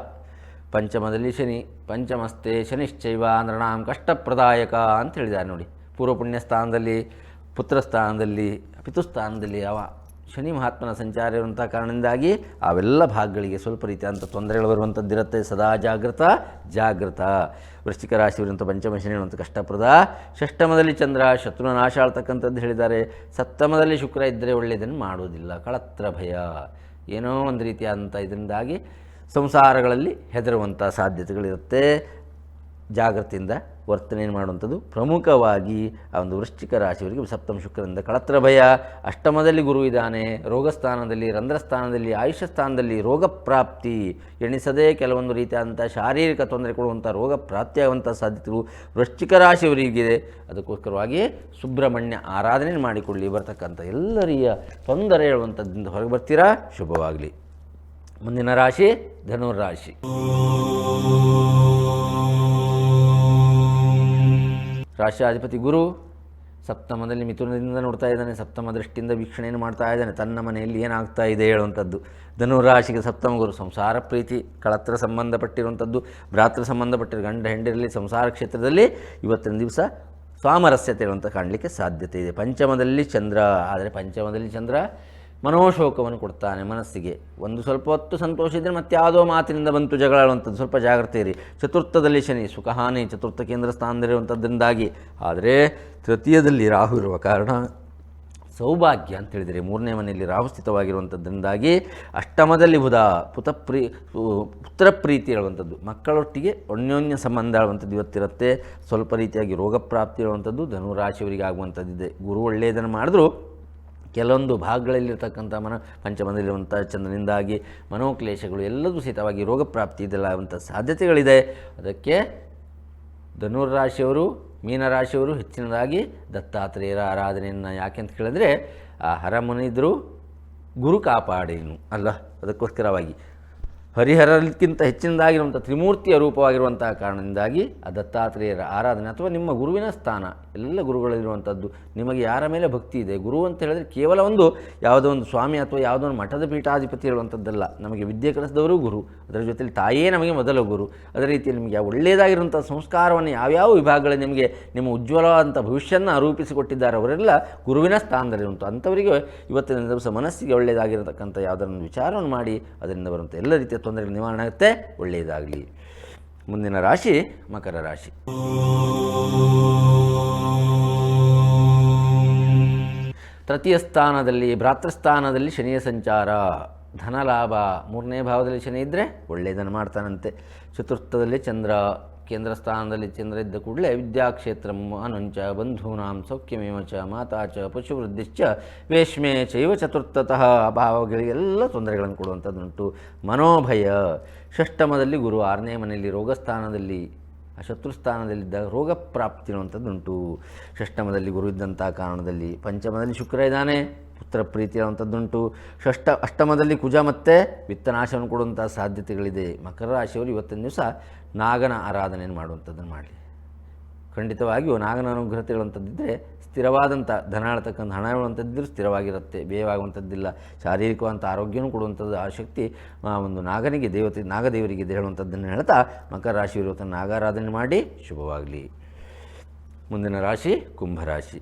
ಪಂಚಮದಲ್ಲಿ ಶನಿ ಪಂಚಮಸ್ತೆ ಶನಿಶ್ಚೈವ ನೃಣಾಂ ಕಷ್ಟಪ್ರದಾಯಕ ಅಂತ ಹೇಳಿದ್ದಾರೆ ನೋಡಿ. ಪೂರ್ವ ಪುಣ್ಯ ಸ್ಥಾನದಲ್ಲಿ, ಪುತ್ರ ಸ್ಥಾನದಲ್ಲಿ ಪಿತುಸ್ಥಾನದಲ್ಲಿ ಅವ ಶನಿ ಮಹಾತ್ಮನ ಸಂಚಾರ ಇರುವಂಥ ಕಾರಣದಿಂದಾಗಿ ಅವೆಲ್ಲ ಭಾಗಗಳಿಗೆ ಸ್ವಲ್ಪ ರೀತಿಯಾದಂಥ ತೊಂದರೆಗಳು ಬರುವಂಥದ್ದಿರುತ್ತೆ. ಸದಾ ಜಾಗೃತ ಜಾಗೃತ ವೃಶ್ಚಿಕ ರಾಶಿ ಇರುವಂಥ ಪಂಚಮ ಶನಿ ಇರುವಂಥ ಕಷ್ಟಪ್ರದ ಷಷ್ಟಮದಲ್ಲಿ ಚಂದ್ರ, ಶತ್ರುನ ನಾಶ ಆಳ್ತಕ್ಕಂಥದ್ದು ಹೇಳಿದ್ದಾರೆ. ಸಪ್ತಮದಲ್ಲಿ ಶುಕ್ರ ಇದ್ದರೆ ಒಳ್ಳೆಯದನ್ನು ಮಾಡುವುದಿಲ್ಲ ಕಳತ್ರ ಭಯ. ಏನೋ ಒಂದು ರೀತಿಯಾದಂಥ ಇದರಿಂದಾಗಿ ಸಂಸಾರಗಳಲ್ಲಿ ಹೆದರುವಂಥ ಸಾಧ್ಯತೆಗಳಿರುತ್ತೆ. ಜಾಗೃತಿಯಿಂದ ವರ್ತನೆ ಮಾಡುವಂಥದ್ದು ಪ್ರಮುಖವಾಗಿ ಆ ಒಂದು ವೃಶ್ಚಿಕ ರಾಶಿಯವರಿಗೆ ಸಪ್ತಮ ಶುಕ್ರದಿಂದ ಕಳತ್ರ ಭಯ. ಅಷ್ಟಮದಲ್ಲಿ ಗುರು ಇದ್ದಾನೆ, ರೋಗಸ್ಥಾನದಲ್ಲಿ, ರಂಧ್ರಸ್ಥಾನದಲ್ಲಿ ಆಯುಷ್ಯ ಸ್ಥಾನದಲ್ಲಿ ರೋಗ ಪ್ರಾಪ್ತಿ. ಎಣಿಸದೇ ಕೆಲವೊಂದು ರೀತಿಯಾದಂಥ ಶಾರೀರಿಕ ತೊಂದರೆ ಕೊಡುವಂಥ ರೋಗ ಪ್ರಾಪ್ತಿಯಾಗುವಂಥ ಸಾಧ್ಯತೆಗಳು ವೃಶ್ಚಿಕ ರಾಶಿಯವರಿಗಿದೆ ಅದಕ್ಕೋಸ್ಕರವಾಗಿ ಸುಬ್ರಹ್ಮಣ್ಯ ಆರಾಧನೆ ಮಾಡಿಕೊಳ್ಳಿ. ಬರ್ತಕ್ಕಂಥ ಎಲ್ಲರಿಯ ತೊಂದರೆ ಹೇಳುವಂಥದ್ದಿಂದ ಹೊರಗೆ ಬರ್ತೀರಾ? ಶುಭವಾಗಲಿ. ಮುಂದಿನ ರಾಶಿ ಧನುರ್ರಾಶಿ. ರಾಶಿಯಾಧಿಪತಿ ಗುರು ಸಪ್ತಮದಲ್ಲಿ ಮಿಥುನದಿಂದ ನೋಡ್ತಾ ಇದ್ದಾನೆ, ಸಪ್ತಮ ದೃಷ್ಟಿಯಿಂದ ವೀಕ್ಷಣೆಯನ್ನು ಮಾಡ್ತಾ ಇದ್ದಾನೆ, ತನ್ನ ಮನೆಯಲ್ಲಿ ಏನಾಗ್ತಾ ಇದೆ ಹೇಳುವಂಥದ್ದು. ಧನುರಾಶಿಗೆ ಸಪ್ತಮ ಗುರು, ಸಂಸಾರ ಪ್ರೀತಿ, ಕಳತ್ರ ಸಂಬಂಧಪಟ್ಟಿರುವಂಥದ್ದು. ಭ್ರಾತೃ ಸಂಬಂಧಪಟ್ಟಿರೋ ಗಂಡ ಹೆಂಡಿರಲಿ ಸಂಸಾರ ಕ್ಷೇತ್ರದಲ್ಲಿ ಇವತ್ತಿನ ದಿವಸ ಸ್ವಾಮರಸ್ಯತೆ ಇರುವಂಥ ಕಾಣಲಿಕ್ಕೆ ಸಾಧ್ಯತೆ ಇದೆ. ಪಂಚಮದಲ್ಲಿ ಚಂದ್ರ, ಆದರೆ ಪಂಚಮದಲ್ಲಿ ಚಂದ್ರ ಮನೋಶೋಕವನ್ನು ಕೊಡ್ತಾನೆ ಮನಸ್ಸಿಗೆ. ಒಂದು ಸ್ವಲ್ಪ ಹೊತ್ತು ಸಂತೋಷ ಇದ್ದರೆ ಮತ್ತೆ ಯಾವುದೋ ಮಾತಿನಿಂದ ಬಂತು ಜಗಳ ಆಡುವಂಥದ್ದು. ಸ್ವಲ್ಪ ಜಾಗ್ರತೆ ಇರಿ. ಚತುರ್ಥದಲ್ಲಿ ಶನಿ, ಸುಖಹಾನಿ, ಚತುರ್ಥ ಕೇಂದ್ರ ಸ್ಥಾನದಲ್ಲಿರುವಂಥದ್ದರಿಂದಾಗಿ ಆದರೆ ತೃತೀಯದಲ್ಲಿ ರಾಹು ಇರುವ ಕಾರಣ ಸೌಭಾಗ್ಯ ಅಂತ ಹೇಳಿದರೆ ಮೂರನೇ ಮನೆಯಲ್ಲಿ ರಾಹು ಸ್ಥಿತವಾಗಿರುವಂಥದ್ದರಿಂದಾಗಿ ಅಷ್ಟಮದಲ್ಲಿ ಬುಧ ಪುತಪ್ರೀ ಪುತ್ರ ಪ್ರೀತಿ ಹೇಳುವಂಥದ್ದು. ಮಕ್ಕಳೊಟ್ಟಿಗೆ ಅನ್ಯೋನ್ಯ ಸಂಬಂಧ ಹೇಳುವಂಥದ್ದು ಇವತ್ತಿರುತ್ತೆ. ಸ್ವಲ್ಪ ರೀತಿಯಾಗಿ ರೋಗ ಪ್ರಾಪ್ತಿ ಹೇಳುವಂಥದ್ದು. ಧನುರಾಶಿಯವರಿಗೆ ಆಗುವಂಥದ್ದಿದೆ. ಗುರು ಒಳ್ಳೆಯದನ್ನು ಮಾಡಿದ್ರು ಕೆಲವೊಂದು ಭಾಗಗಳಲ್ಲಿರ್ತಕ್ಕಂಥ ಮನ ಪಂಚಮನದಲ್ಲಿರುವಂಥ ಚಂದ್ರನಿಂದಾಗಿ ಮನೋಕ್ಲೇಶಗಳು ಎಲ್ಲದೂ ಸಹಿತವಾಗಿ ರೋಗ ಪ್ರಾಪ್ತಿ ಇದೆಲ್ಲ ಆಗುವಂಥ ಸಾಧ್ಯತೆಗಳಿದೆ ಅದಕ್ಕೆ ಧನುರ್ರಾಶಿಯವರು ಮೀನರಾಶಿಯವರು ಹೆಚ್ಚಿನದಾಗಿ ದತ್ತಾತ್ರೇಯರ ಆರಾಧನೆಯನ್ನು ಯಾಕೆ ಅಂತ ಕೇಳಿದ್ರೆ, ಆ ಹರಮುನಿದ್ರು ಗುರು ಕಾಪಾಡೇನು ಅಲ್ಲ? ಅದಕ್ಕೋಸ್ಕರವಾಗಿ. ಹರಿಹರಕ್ಕಿಂತ ಹೆಚ್ಚಿನದಾಗಿರುವಂಥ ತ್ರಿಮೂರ್ತಿಯ ರೂಪವಾಗಿರುವಂತಹ ಕಾರಣದಿಂದಾಗಿ ಆ ದತ್ತಾತ್ರೇಯರ ಆರಾಧನೆ ಅಥವಾ ನಿಮ್ಮ ಗುರುವಿನ ಸ್ಥಾನ, ಎಲ್ಲ ಗುರುಗಳಲ್ಲಿರುವಂಥದ್ದು, ನಿಮಗೆ ಯಾರ ಮೇಲೆ ಭಕ್ತಿ ಇದೆ? ಗುರು ಅಂತ ಹೇಳಿದ್ರೆ ಕೇವಲ ಒಂದು ಯಾವುದೋ ಒಂದು ಸ್ವಾಮಿ ಅಥವಾ ಯಾವುದೋ ಒಂದು ಮಠದ ಪೀಠಾಧಿಪತಿ ಹೇಳುವಂಥದ್ದಲ್ಲ ನಮಗೆ ವಿದ್ಯೆ ಕಲಿಸಿದವರು ಗುರು. ಅದರ ಜೊತೆಲಿ ತಾಯಿಯೇ ನಮಗೆ ಮೊದಲ ಗುರು. ಅದೇ ರೀತಿಯಲ್ಲಿ ನಿಮಗೆ ಒಳ್ಳೆಯದಾಗಿರುವಂಥ ಸಂಸ್ಕಾರವನ್ನು ಯಾವ್ಯಾವ ವಿಭಾಗಗಳು ನಿಮಗೆ ನಿಮ್ಮ ಉಜ್ವಲವಾದಂಥ ಭವಿಷ್ಯನ ರೂಪಿಸಿಕೊಟ್ಟಿದ್ದಾರೆ ಅವರೆಲ್ಲ ಗುರುವಿನ ಸ್ಥಾನದಲ್ಲಿರುವಂಥ ಅಂಥವರಿಗೆ ಇವತ್ತಿನ ದಿವಸ ಮನಸ್ಸಿಗೆ ಒಳ್ಳೆಯದಾಗಿರತಕ್ಕಂಥ ಯಾವುದನ್ನು ವಿಚಾರವನ್ನು ಮಾಡಿ ಅದರಿಂದ ಬರುವಂಥ ಎಲ್ಲ ರೀತಿಯ ತೊಂದರೆಗಳು ನಿವಾರಣೆ ಆಗುತ್ತೆ. ಒಳ್ಳೆಯದಾಗಲಿ. ಮುಂದಿನ ರಾಶಿ ಮಕರ ರಾಶಿ. ತೃತೀಯ ಸ್ಥಾನದಲ್ಲಿ ಭ್ರಾತೃಸ್ಥಾನದಲ್ಲಿ ಶನಿಯ ಸಂಚಾರ. ಧನಲಾಭ ಮೂರನೇ ಭಾವದಲ್ಲಿ ಶನಿ ಇದ್ದರೆ ಒಳ್ಳೆಯದನ್ನು ಮಾಡ್ತಾನಂತೆ. ಚತುರ್ಥದಲ್ಲಿ ಚಂದ್ರ, ಕೇಂದ್ರ ಸ್ಥಾನದಲ್ಲಿ ಚಂದ್ರ ಇದ್ದ ಕೂಡಲೇ ವಿದ್ಯಾಕ್ಷೇತ್ರ ಅನುಂಚ ಬಂಧೂನಾಂ ಸೌಖ್ಯಮೇವ ಚ ಮಾತಾ ಚ ಪಶುವೃದ್ಧಿಶ್ಚ ವೇಷ್ಮೆ ಚೈವ ಚತುರ್ಥತಃ ಭಾವಗಳಿಗೆಲ್ಲ ತೊಂದರೆಗಳನ್ನು ಕೊಡುವಂಥದ್ದುಂಟು. ಮನೋಭಯ. ಷಷ್ಟಮದಲ್ಲಿ ಗುರು ಆರನೇ ಮನೆಯಲ್ಲಿ ರೋಗಸ್ಥಾನದಲ್ಲಿ ಆ ಶತ್ರುಸ್ಥಾನದಲ್ಲಿದ್ದ ರೋಗ ಪ್ರಾಪ್ತಿ ಅನ್ನುವಂಥದ್ದುಂಟು. ಷಷ್ಟಮದಲ್ಲಿ ಗುರು ಇದ್ದಂಥ ಕಾರಣದಲ್ಲಿ ಪಂಚಮದಲ್ಲಿ ಶುಕ್ರ ಇದ್ದಾನೆ. ಪುತ್ರ ಪ್ರೀತಿ ಅಂಥದ್ದುಂಟು ಷಷ್ಠ ಅಷ್ಟಮದಲ್ಲಿ ಕುಜ ಮತ್ತೆ ವಿತ್ತನಾಶವನ್ನು ಕೊಡುವಂಥ ಸಾಧ್ಯತೆಗಳಿದೆ. ಮಕರ ರಾಶಿಯವರು ಇವತ್ತಿನ ದಿವಸ ನಾಗನ ಆರಾಧನೆಯನ್ನು ಮಾಡುವಂಥದ್ದನ್ನು ಮಾಡಲಿ. ಖಂಡಿತವಾಗಿಯೂ ನಾಗನ ಅನುಗ್ರಹತೆಗಳಂಥದ್ದಿದ್ದರೆ ಸ್ಥಿರವಾದಂಥ ಧನ ಆಳ್ತಕ್ಕಂಥ ಹಣ ಹೇಳುವಂಥದ್ದಿದ್ದರೂ ಸ್ಥಿರವಾಗಿರುತ್ತೆ, ಬೇಯವಾಗುವಂಥದ್ದಿಲ್ಲ. ಶಾರೀರಿಕವಾದಂಥ ಆರೋಗ್ಯನೂ ಕೊಡುವಂಥದ್ದು ಆ ಶಕ್ತಿ ಒಂದು ನಾಗನಿಗೆ ದೇವತೆ, ನಾಗದೇವರಿಗೆ ಇದೆ ಹೇಳುವಂಥದ್ದನ್ನು ಹೇಳ್ತಾ ಮಕರ ರಾಶಿ ಇವತ್ತು ನಾಗಾರಾಧನೆ ಮಾಡಿ ಶುಭವಾಗಲಿ. ಮುಂದಿನ ರಾಶಿ ಕುಂಭರಾಶಿ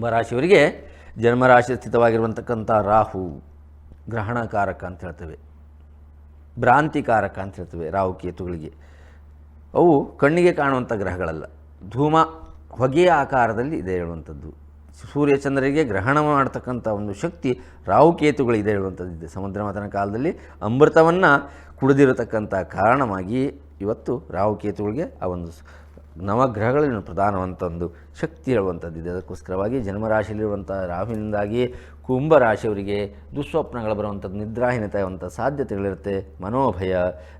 ಕುಂಭರಾಶಿಯವರಿಗೆ ಜನ್ಮರಾಶಿ ಸ್ಥಿತವಾಗಿರುವಂತಕ್ಕಂಥ ರಾಹು ಗ್ರಹಣಕಾರಕ ಅಂತ ಹೇಳ್ತೇವೆ. ಭ್ರಾಂತಿಕಾರಕ ಅಂತ ಹೇಳ್ತೇವೆ ರಾಹು ಕೇತುಗಳಿಗೆ. ಅವು ಕಣ್ಣಿಗೆ ಕಾಣುವಂಥ ಗ್ರಹಗಳಲ್ಲ. ಧೂಮ ಹೊಗೆಯ ಆಕಾರದಲ್ಲಿ ಇದೆ ಹೇಳುವಂಥದ್ದು. ಸೂರ್ಯಚಂದ್ರರಿಗೆ ಗ್ರಹಣ ಮಾಡ್ತಕ್ಕಂಥ ಒಂದು ಶಕ್ತಿ ರಾಹುಕೇತುಗಳಿದೆ ಹೇಳುವಂಥದ್ದಿದೆ ಸಮುದ್ರ ಮತನ ಕಾಲದಲ್ಲಿ ಅಮೃತವನ್ನು ಕುಡಿದಿರತಕ್ಕಂಥ ಕಾರಣವಾಗಿ ಇವತ್ತು ರಾಹುಕೇತುಗಳಿಗೆ ಆ ಒಂದು ನವಗ್ರಹಗಳನ್ನು ಪ್ರಧಾನವಂತ ಒಂದು ಶಕ್ತಿ ಹೇಳುವಂಥದ್ದಿದೆ ಅದಕ್ಕೋಸ್ಕರವಾಗಿ ಜನ್ಮರಾಶಿಯಲ್ಲಿರುವಂಥ ರಾಹುವಿನಿಂದಾಗಿ ಕುಂಭರಾಶಿಯವರಿಗೆ ದುಸ್ವಪ್ನಗಳು ಬರುವಂಥದ್ದು ನಿದ್ರಾಹೀನತೆ ಆಗುವಂಥ ಸಾಧ್ಯತೆಗಳಿರುತ್ತೆ. ಮನೋಭಯ,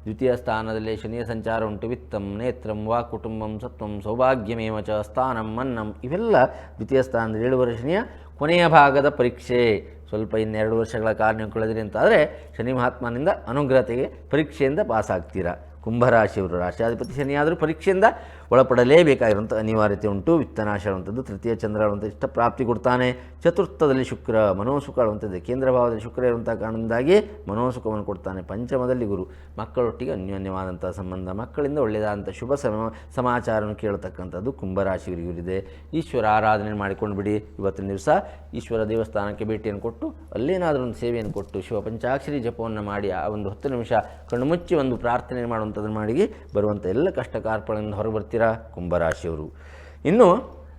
ದ್ವಿತೀಯ ಸ್ಥಾನದಲ್ಲಿ ಶನಿಯ ಸಂಚಾರ ಉಂಟು. ವಿತ್ತಂ, ನೇತ್ರಂ, ವಾ ಕುಟುಂಬಂ, ಸತ್ವಂ, ಸೌಭಾಗ್ಯಮೇವ ಚ, ಸ್ಥಾನಂ, ಮನ್ನಂ ಇವೆಲ್ಲ ದ್ವಿತೀಯ ಸ್ಥಾನದಲ್ಲಿ ಏಳುವರೆ ಶನಿಯ ಕೊನೆಯ ಭಾಗದ ಪರೀಕ್ಷೆ. ಸ್ವಲ್ಪ ಇನ್ನೆರಡು ವರ್ಷಗಳ ಕಾರ್ಯಕ್ಕೊಳ್ಳದಿರಿ ಅಂತಾದರೆ ಶನಿ ಮಹಾತ್ಮನಿಂದ ಅನುಗ್ರಹತೆಗೆ ಪರೀಕ್ಷೆಯಿಂದ ಪಾಸ್ ಆಗ್ತೀರಾ ಕುಂಭರಾಶಿಯವರು ರಾಶಿಯಾಧಿಪತಿ ಶನಿಯಾದರೂ ಪರೀಕ್ಷೆಯಿಂದ ಒಳಪಡಲೇಬೇಕಾಗಿರುವಂಥ ಅನಿವಾರ್ಯತೆ ಉಂಟು. ವಿತ್ತನಾಶ ಆಗುವಂಥದ್ದು ತೃತೀಯ ಚಂದ್ರ ಆಗುವಂಥ ಇಷ್ಟ ಪ್ರಾಪ್ತಿ ಕೊಡ್ತಾನೆ. ಚತುರ್ಥದಲ್ಲಿ ಶುಕ್ರ, ಮನೋಸುಖ ಅನ್ನುವಂಥದ್ದು ಕೇಂದ್ರ ಭಾವದಲ್ಲಿ ಶುಕ್ರ ಇರುವಂಥ ಕಾರಣದಿಂದಾಗಿ ಮನೋಸುಖವನ್ನು ಕೊಡ್ತಾನೆ. ಪಂಚಮದಲ್ಲಿ ಗುರು. ಮಕ್ಕಳೊಟ್ಟಿಗೆ ಅನ್ಯೋನ್ಯವಾದಂಥ ಸಂಬಂಧ, ಮಕ್ಕಳಿಂದ ಒಳ್ಳೆಯದಾದಂಥ ಶುಭ ಸಮ, ಸಮಾಚಾರವನ್ನು ಕೇಳತಕ್ಕಂಥದ್ದು ಕುಂಭರಾಶಿಯವರಿಗಿದೆ. ಈಶ್ವರ ಆರಾಧನೆ ಮಾಡಿಕೊಂಡು ಬಿಡಿ. ಇವತ್ತಿನ ದಿವಸ ಈಶ್ವರ ದೇವಸ್ಥಾನಕ್ಕೆ ಭೇಟಿಯನ್ನು ಕೊಟ್ಟು, ಅಲ್ಲೇನಾದರೂ ಒಂದು ಸೇವೆಯನ್ನು ಕೊಟ್ಟು, ಶಿವ ಪಂಚಾಕ್ಷರಿ ಜಪವನ್ನು ಮಾಡಿ, ಆ ಒಂದು ಹತ್ತು ನಿಮಿಷ ಕಣ್ಣುಮುಚ್ಚಿ ಒಂದು ಪ್ರಾರ್ಥನೆ ಮಾಡುವಂಥದ್ದನ್ನು ಮಾಡಿ ಬರುವಂಥ ಎಲ್ಲ ಕಷ್ಟ ಕಾರ್ಪಣೆಯಿಂದ ಹೊರಗೆ ಬರ್ತೀರಾ ಕುಂಭರಾಶಿಯವರು. ಇನ್ನು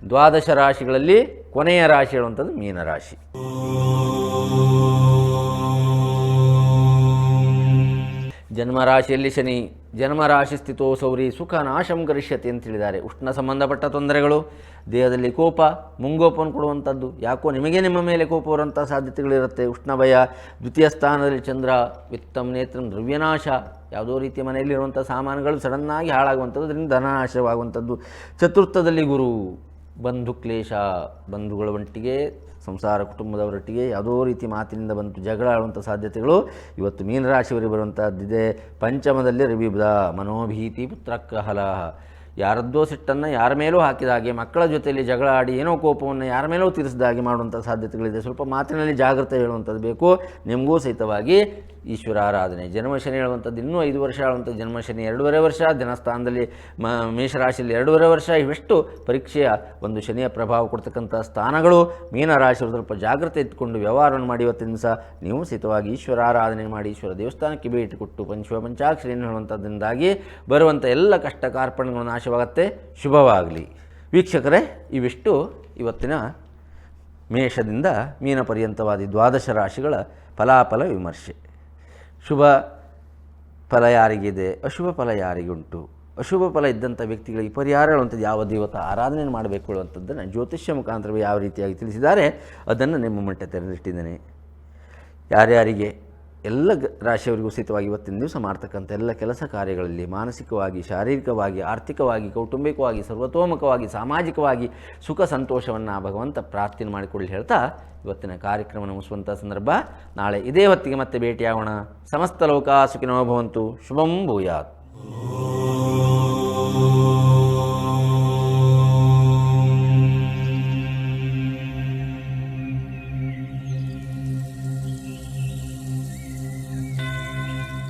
ದ್ವಾದಶ ರಾಶಿಗಳಲ್ಲಿ ಕೊನೆಯ ರಾಶಿ ಹೇಳುವಂಥದ್ದು ಮೀನರಾಶಿ ಜನ್ಮರಾಶಿಯಲ್ಲಿ ಶನಿ ಜನ್ಮರಾಶಿ ಸ್ಥಿತೋ ಸೌರಿ ಸುಖ ನಾಶಂ ಕರಿಷ್ಯತಿ ಅಂತ ಹೇಳಿದ್ದಾರೆ. ಉಷ್ಣ ಸಂಬಂಧಪಟ್ಟ ತೊಂದರೆಗಳು, ದೇಹದಲ್ಲಿ ಕೋಪ, ಮುಂಗೋಪವನ್ನು ಕೊಡುವಂಥದ್ದು, ಯಾಕೋ ನಿಮಗೆ ನಿಮ್ಮ ಮೇಲೆ ಕೋಪ ಬರುವಂಥ ಸಾಧ್ಯತೆಗಳಿರುತ್ತೆ. ಉಷ್ಣ ಭಯ, ದ್ವಿತೀಯ ಸ್ಥಾನದಲ್ಲಿ ಚಂದ್ರ ವಿತ್ತಂ ನೇತ್ರಂ, ದ್ರವ್ಯನಾಶ, ಯಾವುದೋ ರೀತಿಯ ಮನೆಯಲ್ಲಿರುವಂಥ ಸಾಮಾನುಗಳು ಸಡನ್ನಾಗಿ ಹಾಳಾಗುವಂಥದ್ದು ಅದರಿಂದ ಧನನಾಶವಾಗುವಂಥದ್ದು. ಚತುರ್ಥದಲ್ಲಿ ಗುರು, ಬಂಧು ಕ್ಲೇಶ, ಬಂಧುಗಳ ಒಟ್ಟಿಗೆ ಸಂಸಾರ ಕುಟುಂಬದವರೊಟ್ಟಿಗೆ ಯಾವುದೋ ರೀತಿ ಮಾತಿನಿಂದ ಬಂತು ಜಗಳ ಆಡುವಂಥ ಸಾಧ್ಯತೆಗಳು. ಇವತ್ತು ಮೀನರಾಶಿಯವರಿಗೆ ಬರುವಂಥದ್ದಿದೆ ಪಂಚಮದಲ್ಲಿ ರವಿ ಮನೋಭೀತಿ ಪುತ್ರಕಹಲ ಯಾರದ್ದೋ ಸಿಟ್ಟನ್ನು ಯಾರ ಮೇಲೂ ಹಾಕಿದ ಹಾಗೆ ಮಕ್ಕಳ ಜೊತೆಯಲ್ಲಿ ಜಗಳ ಆಡಿ ಏನೋ ಕೋಪವನ್ನು ಯಾರ ಮೇಲೂ ತೀರಿಸಿದ ಹಾಗೆ ಮಾಡುವಂಥ ಸಾಧ್ಯತೆಗಳಿದೆ. ಸ್ವಲ್ಪ ಮಾತಿನಲ್ಲಿ ಜಾಗ್ರತೆ ಹೇಳುವಂಥದ್ದು ಬೇಕು. ನಿಮಗೂ ಸಹಿತವಾಗಿ ಈಶ್ವರ ಆರಾಧನೆ. ಜನ್ಮಶನಿ ಹೇಳುವಂಥದ್ದು ಇನ್ನೂ ಐದು ವರ್ಷ ಆಳುವಂಥ ಜನ್ಮಶನಿ. ಎರಡೂವರೆ ವರ್ಷ, ದಿನಸ್ಥಾನದಲ್ಲಿ ಮ, ಮೇಷರಾಶಿಯಲ್ಲಿ ಎರಡೂವರೆ ವರ್ಷ, ಇವೆಷ್ಟು ಪರೀಕ್ಷೆಯ ಒಂದು ಶನಿಯ ಪ್ರಭಾವ ಕೊಡ್ತಕ್ಕಂಥ ಸ್ಥಾನಗಳು. ಮೀನರಾಶಿ ಸ್ವಲ್ಪ ಜಾಗ್ರತೆ ಇಟ್ಕೊಂಡು ವ್ಯವಹಾರವನ್ನು ಮಾಡಿ ಇವತ್ತಿನ ದಿವಸ. ನೀವು ಸಹಿತವಾಗಿ ಈಶ್ವರ ಆರಾಧನೆ ಮಾಡಿ, ಈಶ್ವರ ದೇವಸ್ಥಾನಕ್ಕೆ ಭೇಟಿ ಕೊಟ್ಟು, ಪಂಚ ಪಂಚಾಕ್ಷರಿಯನ್ನು ಹೇಳುವಂಥದ್ದರಿಂದಾಗಿ ಬರುವಂಥ ಎಲ್ಲ ಕಷ್ಟ ಕಾರ್ಪಣ್ಯಗಳು ನಾಶವಾಗುತ್ತೆ, ಶುಭವಾಗಲಿ. ವೀಕ್ಷಕರೇ, ಇವಿಷ್ಟು ಇವತ್ತಿನ ಮೇಷದಿಂದ ಮೀನ ಪರ್ಯಂತವಾದಿ ದ್ವಾದಶ ರಾಶಿಗಳ ಫಲಾಫಲ ವಿಮರ್ಶೆ. ಶುಭ ಫಲ ಯಾರಿಗಿದೆ? ಅಶುಭ ಫಲ ಯಾರಿಗುಂಟು? ಅಶುಭ ಫಲ ಇದ್ದಂಥ ವ್ಯಕ್ತಿಗಳಿಗೆ ಪರಿಹಾರ ಹೇಳುವಂಥದ್ದು ಯಾವ ದೇವತಾ? ಆರಾಧನೆ ಮಾಡಬೇಕು ಅಂಥದ್ದನ್ನು ಜ್ಯೋತಿಷ್ಯ ಮುಖಾಂತರವೇ ಯಾವ ರೀತಿಯಾಗಿ ತಿಳಿಸಿದ್ದಾರೆ, ಅದನ್ನು ನಿಮ್ಮ ಮಟ್ಟ ತೆರೆದಿಟ್ಟಿದ್ದೇನೆ. ಯಾರ್ಯಾರಿಗೆ? ಎಲ್ಲ ರಾಶಿಯವರಿಗೂ ಸಹಿತವಾಗಿ ಇವತ್ತಿನ ದಿವಸ ಮಾಡ್ತಕ್ಕಂಥ ಎಲ್ಲ ಕೆಲಸ ಕಾರ್ಯಗಳಲ್ಲಿ ಮಾನಸಿಕವಾಗಿ, ಶಾರೀರಿಕವಾಗಿ, ಆರ್ಥಿಕವಾಗಿ, ಕೌಟುಂಬಿಕವಾಗಿ, ಸರ್ವತೋಮುಖವಾಗಿ, ಸಾಮಾಜಿಕವಾಗಿ ಸುಖ ಸಂತೋಷವನ್ನು ಭಗವಂತ ಪ್ರಾರ್ಥನೆ ಮಾಡಿಕೊಳ್ಳಿ ಹೇಳ್ತಾ ಇವತ್ತಿನ ಕಾರ್ಯಕ್ರಮ ಮುಗಿಸುವಂಥ ಸಂದರ್ಭ. ನಾಳೆ ಇದೇ ಹೊತ್ತಿಗೆ ಮತ್ತೆ ಭೇಟಿಯಾಗೋಣ. ಸಮಸ್ತ ಲೋಕ ಸುಖಿನೋ ಭವಂತು. ಶುಭಂ ಭೂಯಾತ್.